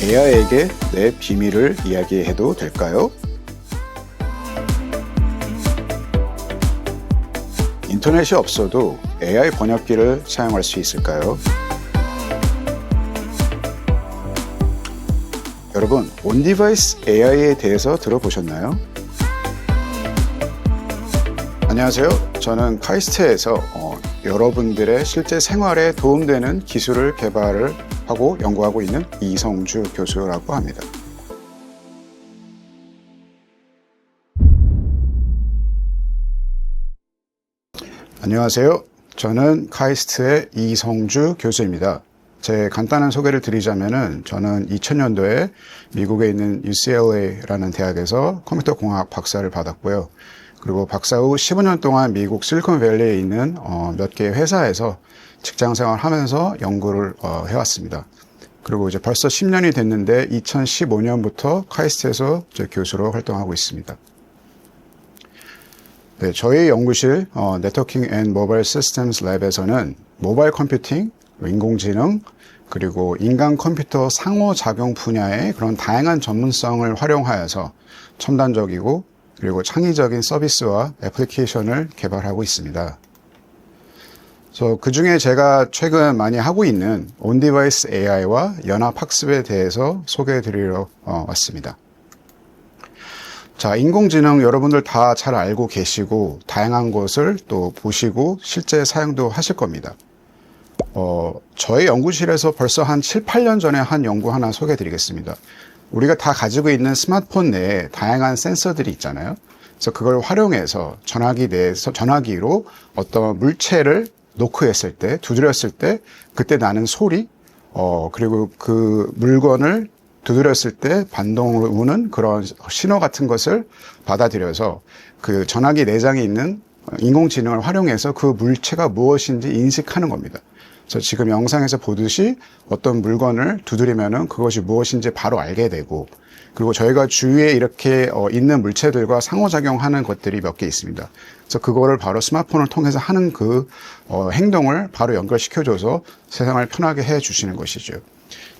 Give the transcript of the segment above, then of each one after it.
AI에게 내 비밀을 이야기해도 될까요? 인터넷이 없어도 AI 번역기를 사용할 수 있을까요? 여러분, 온디바이스 AI에 대해서 들어보셨나요? 안녕하세요. 저는 카이스트에서 어, 여러분들의 실제 생활에 도움되는 기술을 개발을 하고 연구하고 있는 이성주 교수라고 합니다. 안녕하세요. 저는 카이스트의 이성주 교수입니다. 제 간단한 소개를 드리자면은 저는 2000년도에 미국에 있는 UCLA라는 대학에서 컴퓨터 공학 박사를 받았고요. 그리고 박사 후 15년 동안 미국 실리콘밸리에 있는 어, 몇 개의 회사에서 직장 생활을 하면서 연구를 어, 해왔습니다. 그리고 이제 벌써 10년이 됐는데 2015년부터 카이스트에서 제 교수로 활동하고 있습니다. 네, 저희 연구실 어, 네트워킹 앤 모바일 시스템스 랩에서는 모바일 컴퓨팅, 인공지능, 그리고 인간 컴퓨터 상호작용 분야의 그런 다양한 전문성을 활용하여서 첨단적이고 그리고 창의적인 서비스와 애플리케이션을 개발하고 있습니다. 그 중에 제가 최근 많이 하고 있는 온디바이스 AI와 연합 학습에 대해서 소개해 드리러 어, 왔습니다. 자, 인공지능 여러분들 다 잘 알고 계시고 다양한 것을 또 보시고 실제 사용도 하실 겁니다. 어, 저희 연구실에서 벌써 한 7, 8년 전에 한 연구 하나 소개해 드리겠습니다. 우리가 다 가지고 있는 스마트폰 내에 다양한 센서들이 있잖아요. 그래서 그걸 활용해서 전화기 내에서 전화기로 어떤 물체를 노크했을 때, 두드렸을 때 그때 나는 소리, 어, 그리고 그 물건을 두드렸을 때 반동을 우는 그런 신호 같은 것을 받아들여서 그 전화기 내장에 있는 인공지능을 활용해서 그 물체가 무엇인지 인식하는 겁니다. 그래서 지금 영상에서 보듯이 어떤 물건을 두드리면은 그것이 무엇인지 바로 알게 되고 그리고 저희가 주위에 이렇게 어, 있는 물체들과 상호작용하는 것들이 몇 개 있습니다. 그래서 그거를 바로 스마트폰을 통해서 하는 그 어, 행동을 바로 연결시켜줘서 세상을 편하게 해 주시는 것이죠.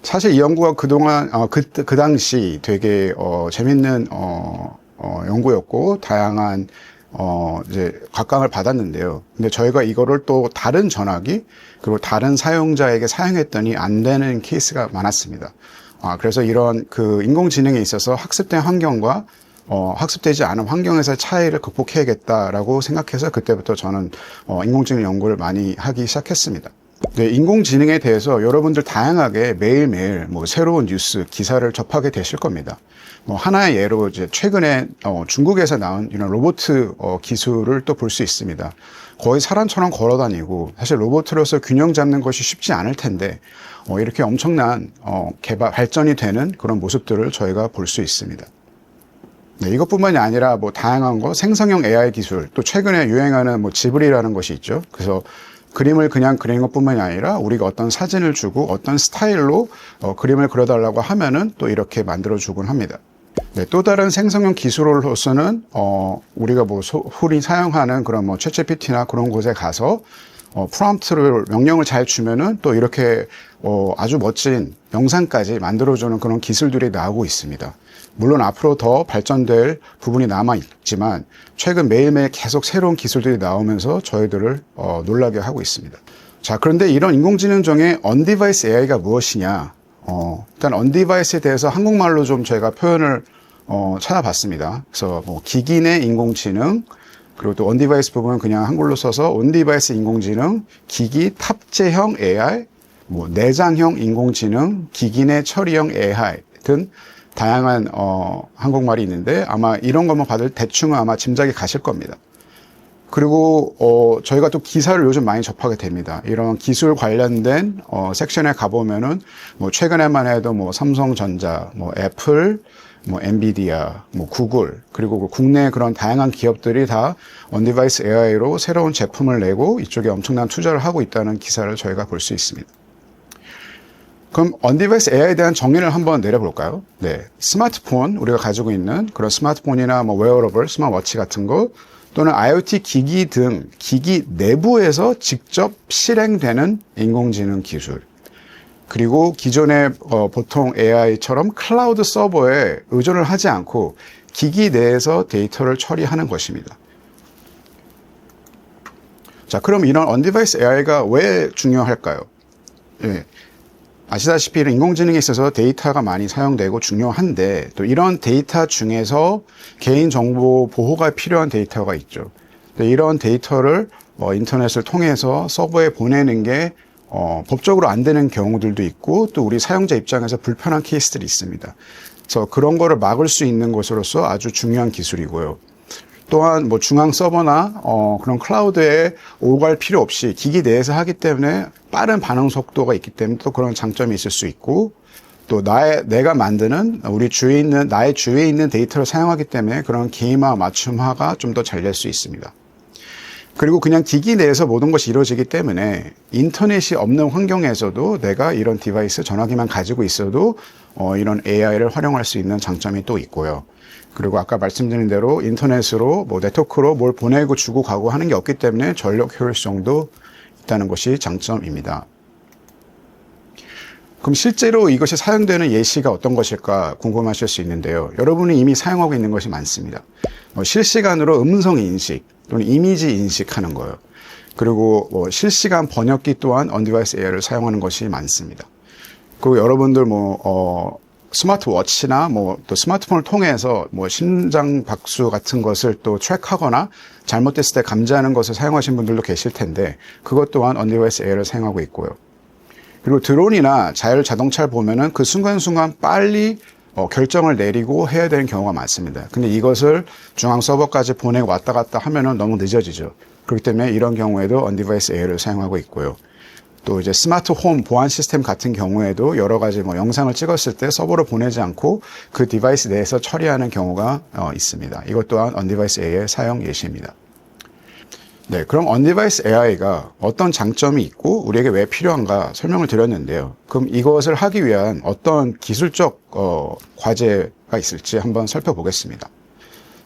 사실 이 연구가 그동안 어, 그, 그 당시 되게 어, 재밌는 어, 어, 연구였고 다양한 어, 이제 각광을 받았는데요. 근데 저희가 이거를 또 다른 전화기 그리고 다른 사용자에게 사용했더니 안 되는 케이스가 많았습니다. 아, 그래서 이런 그 인공지능에 있어서 학습된 환경과 어, 학습되지 않은 환경에서의 차이를 극복해야겠다라고 생각해서 그때부터 저는 어, 인공지능 연구를 많이 하기 시작했습니다. 네, 인공지능에 대해서 여러분들 다양하게 매일매일 뭐 새로운 뉴스, 기사를 접하게 되실 겁니다. 뭐 하나의 예로 이제 최근에 어, 중국에서 나온 이런 로봇 어, 기술을 또 볼 수 있습니다. 거의 사람처럼 걸어 다니고 사실 로봇으로서 균형 잡는 것이 쉽지 않을 텐데 어, 이렇게 엄청난 어, 개발 발전이 되는 그런 모습들을 저희가 볼 수 있습니다. 네, 이것뿐만이 아니라 뭐 다양한 거 생성형 AI 기술 또 최근에 유행하는 뭐 지브리라는 것이 있죠. 그래서 그림을 그냥 그리는 것뿐만이 아니라 우리가 어떤 사진을 주고 어떤 스타일로 어, 그림을 그려달라고 하면은 또 이렇게 만들어 주곤 합니다. 네, 또 다른 생성형 기술로서는 어, 우리가 뭐 소, 흔히 사용하는 그런 뭐 챗GPT나 그런 곳에 가서 어, 프롬프트를 명령을 잘 주면은 또 이렇게 어, 아주 멋진 영상까지 만들어주는 그런 기술들이 나오고 있습니다. 물론 앞으로 더 발전될 부분이 남아 있지만 최근 매일매일 계속 새로운 기술들이 나오면서 저희들을 어, 놀라게 하고 있습니다. 자, 그런데 이런 인공지능 중에 언디바이스 AI가 무엇이냐? 어, 일단 언디바이스에 대해서 한국말로 좀 제가 표현을 어, 찾아봤습니다. 그래서 뭐 기기 내 인공지능, 그리고 또 언디바이스 부분은 그냥 한글로 써서 온디바이스 인공지능, 기기 탑재형 AI, 뭐 내장형 인공지능, 기기 내 처리형 AI 등 다양한 어, 한국말이 있는데 아마 이런 것만 받을 대충은 아마 짐작이 가실 겁니다. 그리고 어, 저희가 또 기사를 요즘 많이 접하게 됩니다. 이런 기술 관련된 어, 섹션에 가보면은 뭐 최근에만 해도 뭐 삼성전자, 뭐 애플, 뭐 엔비디아, 뭐 구글, 그리고 그 국내 그런 다양한 기업들이 다 언디바이스 AI로 새로운 제품을 내고 이쪽에 엄청난 투자를 하고 있다는 기사를 저희가 볼 수 있습니다. 그럼 언디바이스 AI에 대한 정의를 한번 내려볼까요? 네. 스마트폰, 우리가 가지고 있는 그런 스마트폰이나 뭐 웨어러블, 스마트워치 같은 거 또는 IoT 기기 등 기기 내부에서 직접 실행되는 인공지능 기술. 그리고 기존의 어, 보통 AI처럼 클라우드 서버에 의존을 하지 않고 기기 내에서 데이터를 처리하는 것입니다. 자, 그럼 이런 언디바이스 AI가 왜 중요할까요? 예. 아시다시피 인공지능에 있어서 데이터가 많이 사용되고 중요한데 또 이런 데이터 중에서 개인정보 보호가 필요한 데이터가 있죠. 이런 데이터를 어, 인터넷을 통해서 서버에 보내는 게 어, 법적으로 안 되는 경우들도 있고 또 우리 사용자 입장에서 불편한 케이스들이 있습니다. 그래서 그런 거를 막을 수 있는 것으로서 아주 중요한 기술이고요. 또한 뭐 중앙 서버나 어, 그런 클라우드에 오갈 필요 없이 기기 내에서 하기 때문에 빠른 반응 속도가 있기 때문에 또 그런 장점이 있을 수 있고 또 나의 내가 만드는 우리 주위에 있는 나의 주위에 있는 데이터를 사용하기 때문에 그런 개인화 맞춤화가 좀 더 잘 될 수 있습니다. 그리고 그냥 기기 내에서 모든 것이 이루어지기 때문에 인터넷이 없는 환경에서도 내가 이런 디바이스 전화기만 가지고 있어도 어, 이런 AI를 활용할 수 있는 장점이 또 있고요. 그리고 아까 말씀드린 대로 인터넷으로 뭐 네트워크로 뭘 보내고 주고 가고 하는 게 없기 때문에 전력 효율성도 있다는 것이 장점입니다. 그럼 실제로 이것이 사용되는 예시가 어떤 것일까 궁금하실 수 있는데요. 여러분이 이미 사용하고 있는 것이 많습니다. 뭐 실시간으로 음성 인식 또는 이미지 인식하는 거예요. 그리고 뭐 실시간 번역기 또한 언디바이스 AI를 사용하는 것이 많습니다. 그리고 여러분들 뭐 어, 스마트워치나 뭐 또 스마트폰을 통해서 뭐 심장 박수 같은 것을 또 트랙하거나 잘못됐을 때 감지하는 것을 사용하신 분들도 계실 텐데 그것 또한 언디바이스 AI를 사용하고 있고요. 그리고 드론이나 자율 자동차를 보면은 그 순간순간 빨리 어, 결정을 내리고 해야 되는 경우가 많습니다. 근데 이것을 중앙 서버까지 보내고 왔다 갔다 하면은 너무 늦어지죠. 그렇기 때문에 이런 경우에도 언디바이스 AI를 사용하고 있고요. 또 이제 스마트 홈 보안 시스템 같은 경우에도 여러 가지 뭐 영상을 찍었을 때 서버로 보내지 않고 그 디바이스 내에서 처리하는 경우가 어, 있습니다. 이것 또한 언디바이스 AI의 사용 예시입니다. 네, 그럼 언디바이스 AI가 어떤 장점이 있고 우리에게 왜 필요한가 설명을 드렸는데요. 그럼 이것을 하기 위한 어떤 기술적 어, 과제가 있을지 한번 살펴보겠습니다.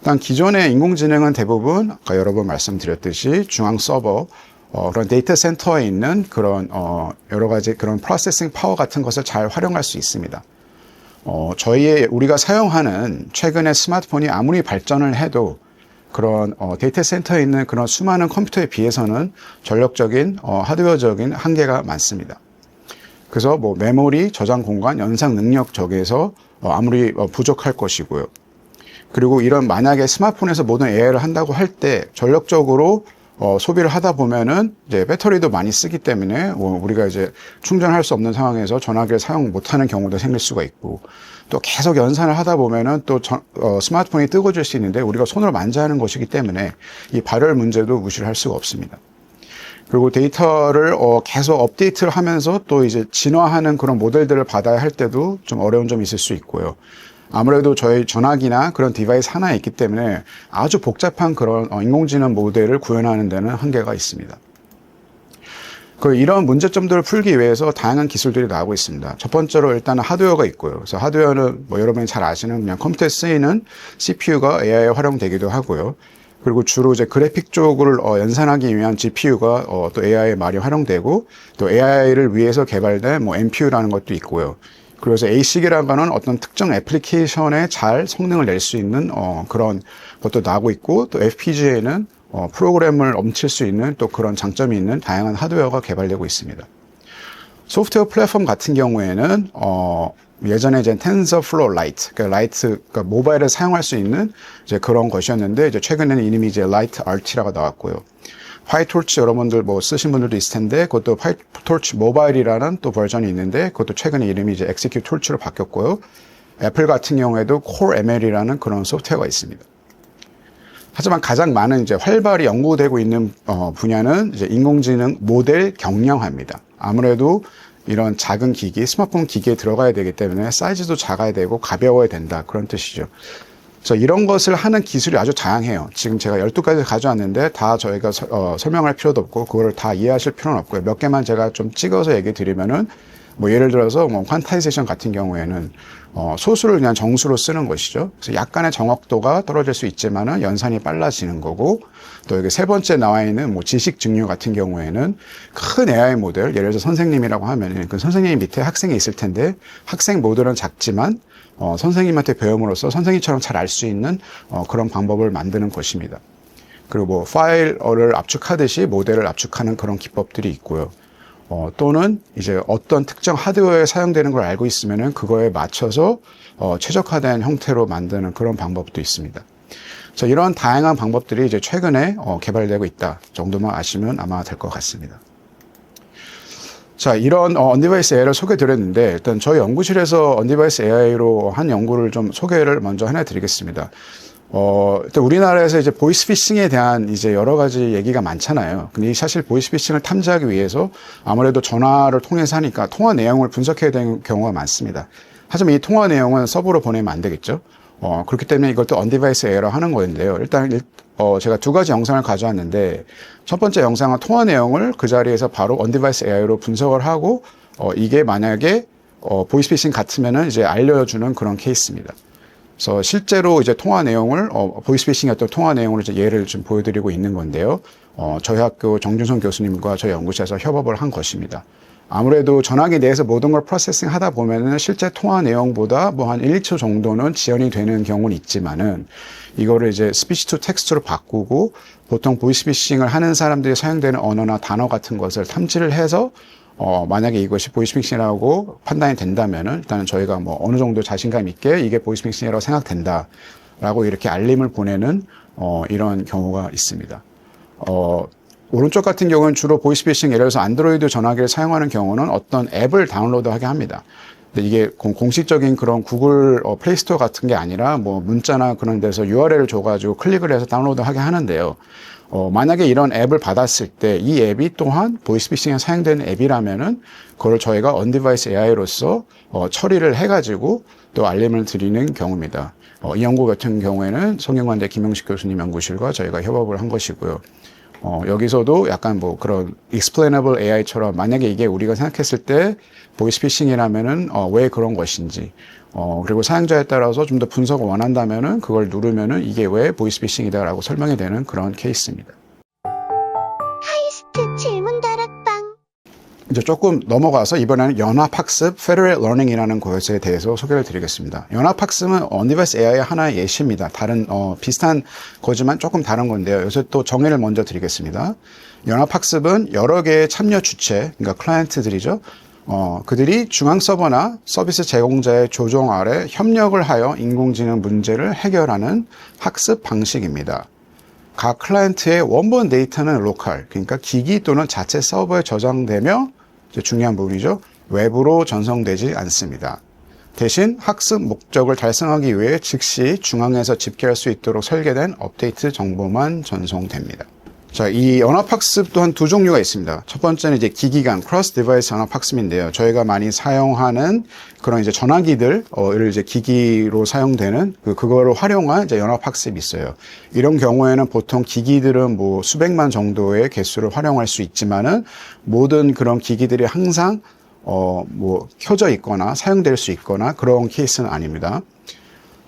일단 기존의 인공지능은 대부분 아까 여러 번 말씀드렸듯이 중앙 서버 어, 그런 데이터 센터에 있는 그런 어, 여러 가지 그런 프로세싱 파워 같은 것을 잘 활용할 수 있습니다. 어, 저희의 우리가 사용하는 최근의 스마트폰이 아무리 발전을 해도 그런 어, 데이터 센터에 있는 그런 수많은 컴퓨터에 비해서는 전력적인 어, 하드웨어적인 한계가 많습니다. 그래서 뭐 메모리, 저장 공간, 연상 능력 적에서 어, 아무리 어, 부족할 것이고요. 그리고 이런 만약에 스마트폰에서 모든 AI를 한다고 할 때 전력적으로 어, 소비를 하다 보면은 이제 배터리도 많이 쓰기 때문에 어, 우리가 이제 충전할 수 없는 상황에서 전화기를 사용 못하는 경우도 생길 수가 있고 또 계속 연산을 하다 보면은 또 전, 어, 스마트폰이 뜨거워질 수 있는데 우리가 손으로 만지하는 것이기 때문에 이 발열 문제도 무시를 할 수가 없습니다. 그리고 데이터를 어, 계속 업데이트를 하면서 또 이제 진화하는 그런 모델들을 받아야 할 때도 좀 어려운 점이 있을 수 있고요. 아무래도 저희 전화기나 그런 디바이스 하나에 있기 때문에 아주 복잡한 그런 어, 인공지능 모델을 구현하는 데는 한계가 있습니다. 그 이런 문제점들을 풀기 위해서 다양한 기술들이 나오고 있습니다. 첫 번째로 일단 하드웨어가 있고요. 그래서 하드웨어는 뭐 여러분이 잘 아시는 그냥 컴퓨터에 쓰이는 CPU가 AI에 활용되기도 하고요. 그리고 주로 이제 그래픽 쪽을 어, 연산하기 위한 GPU가 어, 또 AI에 많이 활용되고 또 AI를 위해서 개발된 뭐 NPU라는 것도 있고요. 그래서 ASIC이라는 거는 어떤 특정 애플리케이션에 잘 성능을 낼 수 있는 어, 그런 것도 나오고 있고 또 FPGA는 어, 프로그램을 넘칠 수 있는 또 그런 장점이 있는 다양한 하드웨어가 개발되고 있습니다. 소프트웨어 플랫폼 같은 경우에는 어, 예전에 이제 TensorFlow Lite, 그러니까 라이트, 그러니까 모바일에 사용할 수 있는 이제 그런 것이었는데 이제 최근에는 이름이 이제 Lite RT라고 나왔고요. 파이톨치 여러분들 뭐 쓰신 분들도 있을 텐데 그것도 파이톨치 모바일이라는 또 버전이 있는데 그것도 최근에 이름이 이제 엑시큐 톨치로 바뀌었고요. 애플 같은 경우에도 Core ML이라는 그런 소프트웨어가 있습니다. 하지만 가장 많은 이제 활발히 연구되고 있는 어, 분야는 이제 인공지능 모델 경량화입니다. 아무래도 이런 작은 기기, 스마트폰 기기에 들어가야 되기 때문에 사이즈도 작아야 되고 가벼워야 된다. 그런 뜻이죠. 그래서 이런 것을 하는 기술이 아주 다양해요. 지금 제가 12가지 가져왔는데 다 저희가 서, 어, 설명할 필요도 없고 그거를 다 이해하실 필요는 없고요. 몇 개만 제가 좀 찍어서 얘기 드리면은 뭐 예를 들어서 뭐 퀀타이제이션 같은 경우에는 어, 소수를 그냥 정수로 쓰는 것이죠. 그래서 약간의 정확도가 떨어질 수 있지만은 연산이 빨라지는 거고 또 여기 세 번째 나와 있는 뭐 지식 증류 같은 경우에는 큰 AI 모델, 예를 들어서 선생님이라고 하면은 그 선생님 밑에 학생이 있을 텐데 학생 모델은 작지만 어, 선생님한테 배움으로써 선생님처럼 잘 알 수 있는 어, 그런 방법을 만드는 것입니다. 그리고 뭐 파일을 압축하듯이 모델을 압축하는 그런 기법들이 있고요. 어, 또는 이제 어떤 특정 하드웨어에 사용되는 걸 알고 있으면은 그거에 맞춰서 어, 최적화된 형태로 만드는 그런 방법도 있습니다. 자, 이런 다양한 방법들이 이제 최근에 어, 개발되고 있다 정도만 아시면 아마 될 것 같습니다. 자, 이런 어, 언디바이스 AI를 소개 드렸는데 일단 저희 연구실에서 언디바이스 AI로 한 연구를 좀 소개를 먼저 하나 드리겠습니다. 어, 일단 우리나라에서 이제 보이스피싱에 대한 이제 여러 가지 얘기가 많잖아요. 근데 이 사실 보이스피싱을 탐지하기 위해서 아무래도 전화를 통해서 하니까 통화 내용을 분석해야 되는 경우가 많습니다. 하지만 이 통화 내용은 서버로 보내면 안 되겠죠. 어, 그렇기 때문에 이것도 언디바이스 에러 하는 거인데요. 일단, 일- 어, 제가 두 가지 영상을 가져왔는데, 첫 번째 영상은 통화 내용을 그 자리에서 바로 언디바이스 AI로 분석을 하고, 어, 이게 만약에, 어, 보이스피싱 같으면은 이제 알려주는 그런 케이스입니다. 그래서 실제로 이제 통화 내용을 어, 보이스피싱이었던 통화 내용을 이제 예를 좀 보여드리고 있는 건데요. 어, 저희 학교 정준성 교수님과 저희 연구실에서 협업을 한 것입니다. 아무래도 전화기 내에서 모든 걸 프로세싱 하다 보면은 실제 통화 내용보다 뭐 한 1, 2초 정도는 지연이 되는 경우는 있지만은 이거를 이제 스피치 투 텍스트로 바꾸고 보통 보이스피싱을 하는 사람들이 사용되는 언어나 단어 같은 것을 탐지를 해서 어, 만약에 이것이 보이스피싱이라고 판단이 된다면은 일단은 저희가 뭐 어느 정도 자신감 있게 이게 보이스피싱이라고 생각된다라고 이렇게 알림을 보내는 어, 이런 경우가 있습니다. 어, 오른쪽 같은 경우는 주로 보이스피싱 예를 들어서 안드로이드 전화기를 사용하는 경우는 어떤 앱을 다운로드하게 합니다. 근데 이게 공- 공식적인 그런 구글 어, 플레이스토어 같은 게 아니라 뭐 문자나 그런 데서 URL을 줘가지고 클릭을 해서 다운로드하게 하는데요. 어, 만약에 이런 앱을 받았을 때 이 앱이 또한 보이스피싱에 사용되는 앱이라면은 그걸 저희가 언디바이스 AI로서 어, 처리를 해가지고 또 알림을 드리는 경우입니다. 어, 이 연구 같은 경우에는 성균관대 김영식 교수님 연구실과 저희가 협업을 한 것이고요. 어, 여기서도 약간 뭐 그런 explainable AI처럼 만약에 이게 우리가 생각했을 때 보이스 피싱이라면은 어, 왜 그런 것인지 어, 그리고 사용자에 따라서 좀 더 분석을 원한다면은 그걸 누르면은 이게 왜 보이스 피싱이다라고 설명이 되는 그런 케이스입니다. 이제 조금 넘어가서 이번에는 연합학습 Federal Learning이라는 것에 대해서 소개를 드리겠습니다. 연합학습은 언디바이스 AI의 하나의 예시입니다. 다른 어, 비슷한 거지만 조금 다른 건데요. 여기서 또 정의를 먼저 드리겠습니다. 연합학습은 여러 개의 참여 주체, 그러니까 클라이언트들이죠. 어, 그들이 중앙 서버나 서비스 제공자의 조정 아래 협력을 하여 인공지능 문제를 해결하는 학습 방식입니다. 각 클라이언트의 원본 데이터는 로컬, 그러니까 기기 또는 자체 서버에 저장되며 중요한 부분이죠. 외부로 전송되지 않습니다. 대신 학습 목적을 달성하기 위해 즉시 중앙에서 집계할 수 있도록 설계된 업데이트 정보만 전송됩니다. 자, 이 연합학습 또한 두 종류가 있습니다. 첫 번째는 이제 기기 간 크로스 디바이스 연합학습인데요. 저희가 많이 사용하는 그런 이제 전화기들, 어, 를 이제 기기로 사용되는 그, 그거를 활용한 이제 연합학습이 있어요. 이런 경우에는 보통 기기들은 뭐 수백만 정도의 개수를 활용할 수 있지만은 모든 그런 기기들이 항상 어, 뭐 켜져 있거나 사용될 수 있거나 그런 케이스는 아닙니다.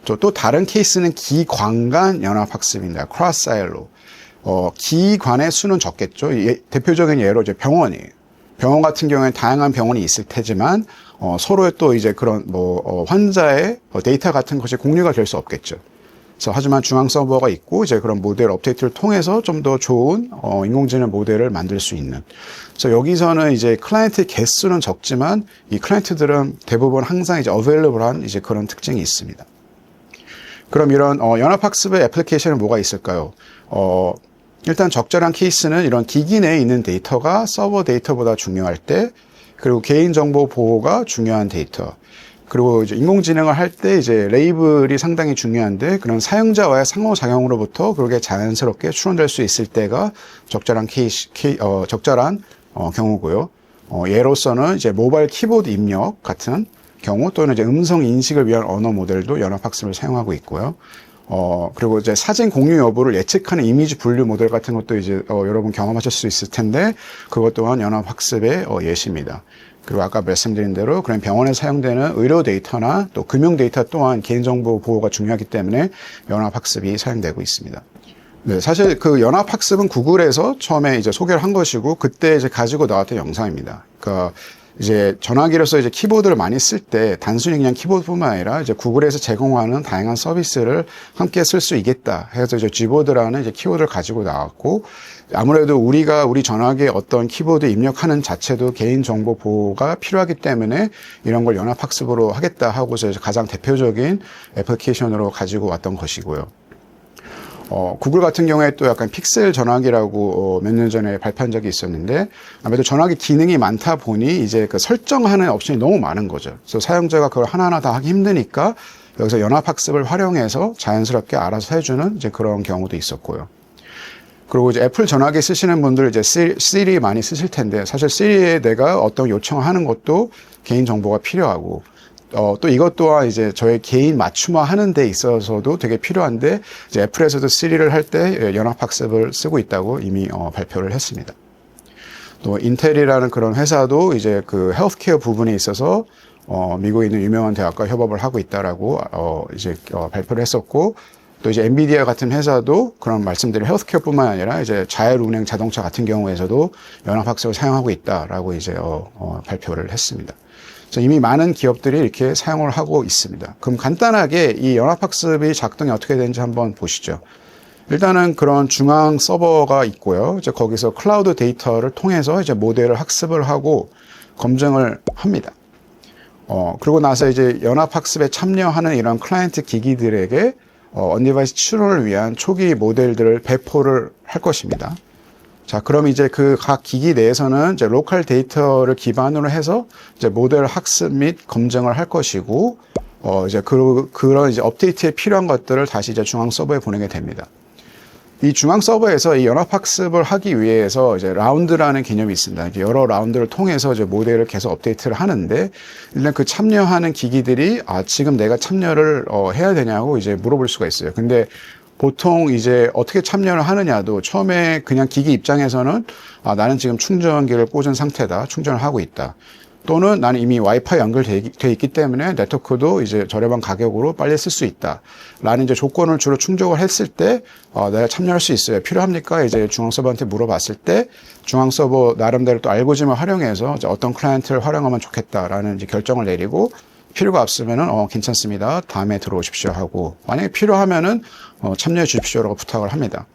또, 또 다른 케이스는 기관간 연합학습입니다. 크로스 사일로. 어, 기관의 수는 적겠죠. 예- 대표적인 예로 이제 병원이에요. 병원 같은 경우에는 다양한 병원이 있을 테지만 어, 서로의 또 이제 그런 뭐 어, 환자의 어, 데이터 같은 것이 공유가 될 수 없겠죠. 그래서 하지만 중앙 서버가 있고 이제 그런 모델 업데이트를 통해서 좀 더 좋은 어, 인공지능 모델을 만들 수 있는. 그래서 여기서는 이제 클라이언트 개수는 적지만 이 클라이언트들은 대부분 항상 이제 어베일러블한 이제 그런 특징이 있습니다. 그럼 이런 어, 연합학습의 애플리케이션은 뭐가 있을까요? 어, 일단 적절한 케이스는 이런 기기 내에 있는 데이터가 서버 데이터보다 중요할 때, 그리고 개인정보 보호가 중요한 데이터, 그리고 이제 인공지능을 할 때 이제 레이블이 상당히 중요한데 그런 사용자와의 상호작용으로부터 그렇게 자연스럽게 추론될 수 있을 때가 적절한 케이스, 케이, 어, 적절한 어, 경우고요. 어, 예로서는 이제 모바일 키보드 입력 같은 경우 또는 이제 음성 인식을 위한 언어 모델도 연합학습을 사용하고 있고요. 어, 그리고 이제 사진 공유 여부를 예측하는 이미지 분류 모델 같은 것도 이제 어, 여러분 경험하실 수 있을 텐데 그것 또한 연합학습의 어, 예시입니다. 그리고 아까 말씀드린 대로 그런 병원에 사용되는 의료 데이터나 또 금융 데이터 또한 개인정보 보호가 중요하기 때문에 연합학습이 사용되고 있습니다. 네, 사실 그 연합학습은 구글에서 처음에 이제 소개를 한 것이고 그때 이제 가지고 나왔던 영상입니다. 그러니까 이제 전화기로서 이제 키보드를 많이 쓸 때 단순히 그냥 키보드뿐만 아니라 이제 구글에서 제공하는 다양한 서비스를 함께 쓸 수 있겠다 해서 이제 G보드라는 이제 키보드를 가지고 나왔고 아무래도 우리가 우리 전화기에 어떤 키보드 입력하는 자체도 개인 정보 보호가 필요하기 때문에 이런 걸 연합학습으로 하겠다 하고서 이제 가장 대표적인 애플리케이션으로 가지고 왔던 것이고요. 어, 구글 같은 경우에 또 약간 픽셀 전화기라고 어, 몇 년 전에 발표한 적이 있었는데 아무래도 전화기 기능이 많다 보니 이제 그 설정하는 옵션이 너무 많은 거죠. 그래서 사용자가 그걸 하나하나 다 하기 힘드니까 여기서 연합학습을 활용해서 자연스럽게 알아서 해주는 이제 그런 경우도 있었고요. 그리고 이제 애플 전화기 쓰시는 분들 이제 시리, 많이 쓰실 텐데 사실 시리에 내가 어떤 요청을 하는 것도 개인 정보가 필요하고 어, 또 이것 또한 이제 저의 개인 맞춤화 하는 데 있어서도 되게 필요한데 이제 애플에서도 시리를 할 때 연합학습을 쓰고 있다고 이미 어, 발표를 했습니다. 또 인텔이라는 그런 회사도 이제 그 헬스케어 부분에 있어서 어, 미국에 있는 유명한 대학과 협업을 하고 있다라고 어, 이제 어, 발표를 했었고 또 이제 엔비디아 같은 회사도 그런 말씀드린 헬스케어뿐만 아니라 이제 자율운행 자동차 같은 경우에서도 연합학습을 사용하고 있다라고 이제 어, 어, 발표를 했습니다. 이미 많은 기업들이 이렇게 사용을 하고 있습니다. 그럼 간단하게 이 연합학습이 작동이 어떻게 되는지 한번 보시죠. 일단은 그런 중앙 서버가 있고요. 이제 거기서 클라우드 데이터를 통해서 이제 모델을 학습을 하고 검증을 합니다. 어, 그러고 나서 이제 연합학습에 참여하는 이런 클라이언트 기기들에게 어, 언디바이스 추론을 위한 초기 모델들을 배포를 할 것입니다. 자, 그럼 이제 그 각 기기 내에서는 이제 로컬 데이터를 기반으로 해서 이제 모델 학습 및 검증을 할 것이고, 어, 이제 그, 그런 이제 업데이트에 필요한 것들을 다시 이제 중앙 서버에 보내게 됩니다. 이 중앙 서버에서 이 연합학습을 하기 위해서 이제 라운드라는 개념이 있습니다. 여러 라운드를 통해서 이제 모델을 계속 업데이트를 하는데 일단 그 참여하는 기기들이 아 지금 내가 참여를 어, 해야 되냐고 이제 물어볼 수가 있어요. 근데 보통 이제 어떻게 참여를 하느냐도 처음에 그냥 기기 입장에서는 아 나는 지금 충전기를 꽂은 상태다. 충전을 하고 있다. 또는 나는 이미 와이파이 연결돼 있기 때문에 네트워크도 이제 저렴한 가격으로 빨리 쓸 수 있다. 라는 이제 조건을 주로 충족을 했을 때, 어, 내가 참여할 수 있어요. 필요합니까? 이제 중앙 서버한테 물어봤을 때, 중앙 서버 나름대로 또 알고리즘을 활용해서 어떤 클라이언트를 활용하면 좋겠다라는 이제 결정을 내리고, 필요가 없으면은, 어, 괜찮습니다. 다음에 들어오십시오 하고, 만약에 필요하면은, 어, 참여해 주십시오라고 부탁을 합니다.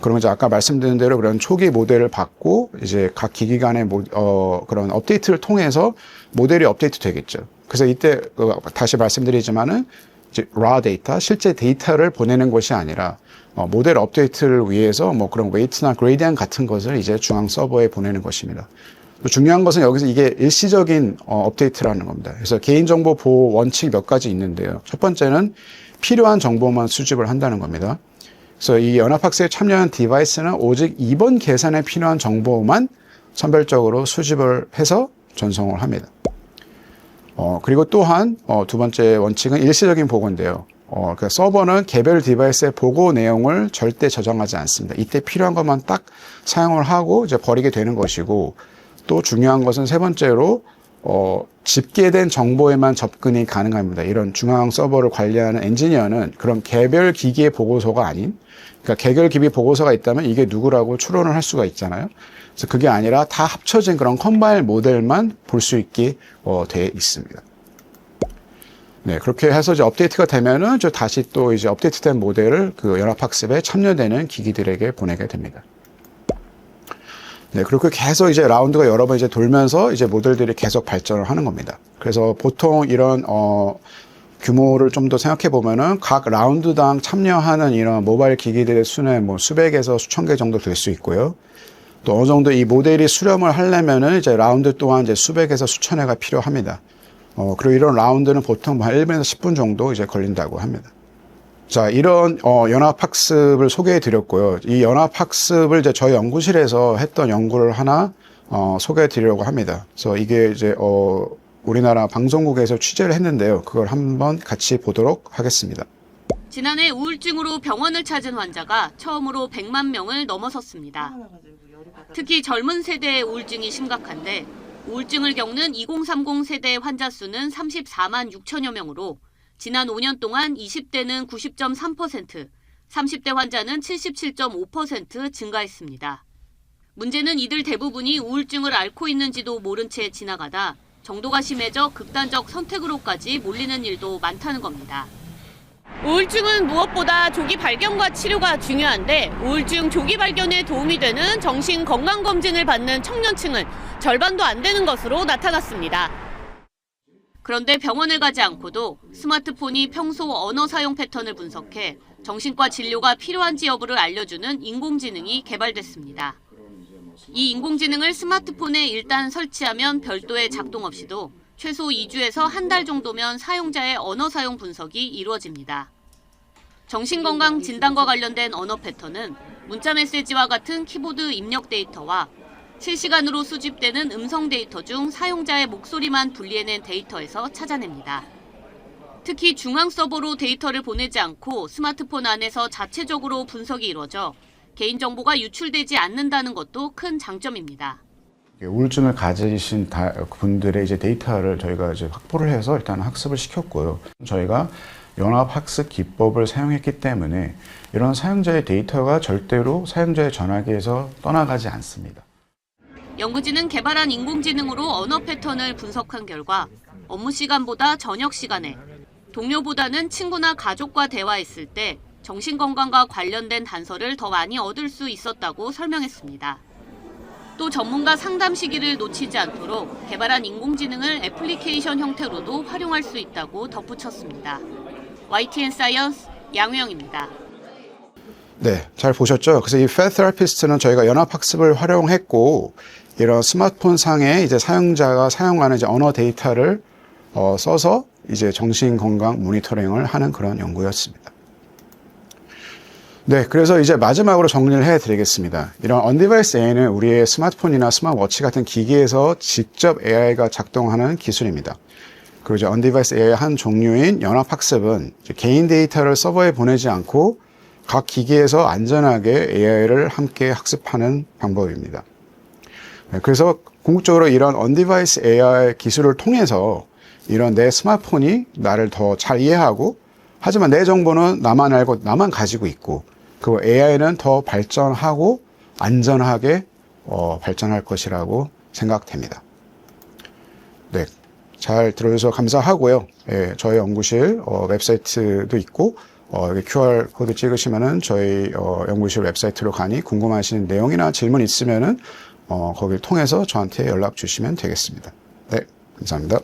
그러면 이제 아까 말씀드린 대로 그런 초기 모델을 받고 이제 각 기기 간의 모, 어, 그런 업데이트를 통해서 모델이 업데이트 되겠죠. 그래서 이때 어, 다시 말씀드리지만은 이제 raw 데이터, 실제 데이터를 보내는 것이 아니라 어, 모델 업데이트를 위해서 뭐 그런 웨이트나 그레이디언 같은 것을 이제 중앙 서버에 보내는 것입니다. 또 중요한 것은 여기서 이게 일시적인 어, 업데이트라는 겁니다. 그래서 개인정보 보호 원칙 몇 가지 있는데요. 첫 번째는 필요한 정보만 수집을 한다는 겁니다. 그래서 이 연합학습에 참여한 디바이스는 오직 이번 계산에 필요한 정보만 선별적으로 수집을 해서 전송을 합니다. 어, 그리고 또한 어, 두 번째 원칙은 일시적인 보고인데요. 어, 그 서버는 개별 디바이스의 보고 내용을 절대 저장하지 않습니다. 이때 필요한 것만 딱 사용을 하고 이제 버리게 되는 것이고 또 중요한 것은 세 번째로 어, 집계된 정보에만 접근이 가능합니다. 이런 중앙 서버를 관리하는 엔지니어는 그런 개별 기기의 보고서가 아닌, 그러니까 개별 기기 보고서가 있다면 이게 누구라고 추론을 할 수가 있잖아요. 그래서 그게 아니라 다 합쳐진 그런 컴바일 모델만 볼 수 있게 어, 돼 있습니다. 네, 그렇게 해서 이제 업데이트가 되면은 저 다시 또 이제 업데이트된 모델을 그 연합학습에 참여되는 기기들에게 보내게 됩니다. 네, 그렇게 계속 이제 라운드가 여러 번 이제 돌면서 이제 모델들이 계속 발전을 하는 겁니다. 그래서 보통 이런 어 규모를 좀 더 생각해 보면은 각 라운드당 참여하는 이런 모바일 기기들의 수는 뭐 수백에서 수천 개 정도 될 수 있고요. 또 어느 정도 이 모델이 수렴을 하려면은 이제 라운드 동안 이제 수백에서 수천 회가 필요합니다. 어, 그리고 이런 라운드는 보통 한 1분에서 10분 정도 이제 걸린다고 합니다. 자, 이런 어, 연합학습을 소개해 드렸고요. 이 연합학습을 이제 저희 연구실에서 했던 연구를 하나 어, 소개해 드리려고 합니다. 그래서 이게 이제 어, 우리나라 방송국에서 취재를 했는데요. 그걸 한번 같이 보도록 하겠습니다. 지난해 우울증으로 병원을 찾은 환자가 처음으로 100만 명을 넘어섰습니다. 특히 젊은 세대의 우울증이 심각한데 우울증을 겪는 2030 세대 환자 수는 34만 6천여 명으로 지난 5년 동안 20대는 90.3%, 30대 환자는 77.5% 증가했습니다. 문제는 이들 대부분이 우울증을 앓고 있는지도 모른 채 지나가다 정도가 심해져 극단적 선택으로까지 몰리는 일도 많다는 겁니다. 우울증은 무엇보다 조기 발견과 치료가 중요한데 우울증 조기 발견에 도움이 되는 정신 건강 검진을 받는 청년층은 절반도 안 되는 것으로 나타났습니다. 그런데 병원을 가지 않고도 스마트폰이 평소 언어 사용 패턴을 분석해 정신과 진료가 필요한지 여부를 알려주는 인공지능이 개발됐습니다. 이 인공지능을 스마트폰에 일단 설치하면 별도의 작동 없이도 최소 2주에서 한 달 정도면 사용자의 언어 사용 분석이 이루어집니다. 정신건강 진단과 관련된 언어 패턴은 문자 메시지와 같은 키보드 입력 데이터와 실시간으로 수집되는 음성 데이터 중 사용자의 목소리만 분리해낸 데이터에서 찾아냅니다. 특히 중앙 서버로 데이터를 보내지 않고 스마트폰 안에서 자체적으로 분석이 이루어져 개인정보가 유출되지 않는다는 것도 큰 장점입니다. 우울증을 가지신 다- 분들의 이제 데이터를 저희가 이제 확보를 해서 일단 학습을 시켰고요. 저희가 연합 학습 기법을 사용했기 때문에 이런 사용자의 데이터가 절대로 사용자의 전화기에서 떠나가지 않습니다. 연구진은 개발한 인공지능으로 언어 패턴을 분석한 결과 업무 시간보다 저녁 시간에 동료보다는 친구나 가족과 대화했을 때 정신건강과 관련된 단서를 더 많이 얻을 수 있었다고 설명했습니다. 또 전문가 상담 시기를 놓치지 않도록 개발한 인공지능을 애플리케이션 형태로도 활용할 수 있다고 덧붙였습니다. YTN 사이언스 양우영입니다. 네, 잘 보셨죠? 그래서 이 Fed Therapist는 저희가 연합학습을 활용했고, 이런 스마트폰 상에 이제 사용자가 사용하는 이제 언어 데이터를 어, 써서 이제 정신건강 모니터링을 하는 그런 연구였습니다. 네, 그래서 이제 마지막으로 정리를 해 드리겠습니다. 이런 언디바이스 AI는 우리의 스마트폰이나 스마트워치 같은 기기에서 직접 AI가 작동하는 기술입니다. 그리고 이제 언디바이스 AI 한 종류인 연합학습은 개인 데이터를 서버에 보내지 않고 각 기기에서 안전하게 AI를 함께 학습하는 방법입니다. 네, 그래서 궁극적으로 이런 언디바이스 AI 기술을 통해서 이런 내 스마트폰이 나를 더 잘 이해하고 하지만 내 정보는 나만 알고 나만 가지고 있고 그 AI는 더 발전하고 안전하게 어, 발전할 것이라고 생각됩니다. 네, 잘 들어주셔서 감사하고요. 예, 저희 연구실 어, 웹사이트도 있고 어, 여기 QR 코드 찍으시면은 저희 어, 연구실 웹사이트로 가니 궁금하신 내용이나 질문 있으면은 어, 거기를 통해서 저한테 연락 주시면 되겠습니다. 네, 감사합니다.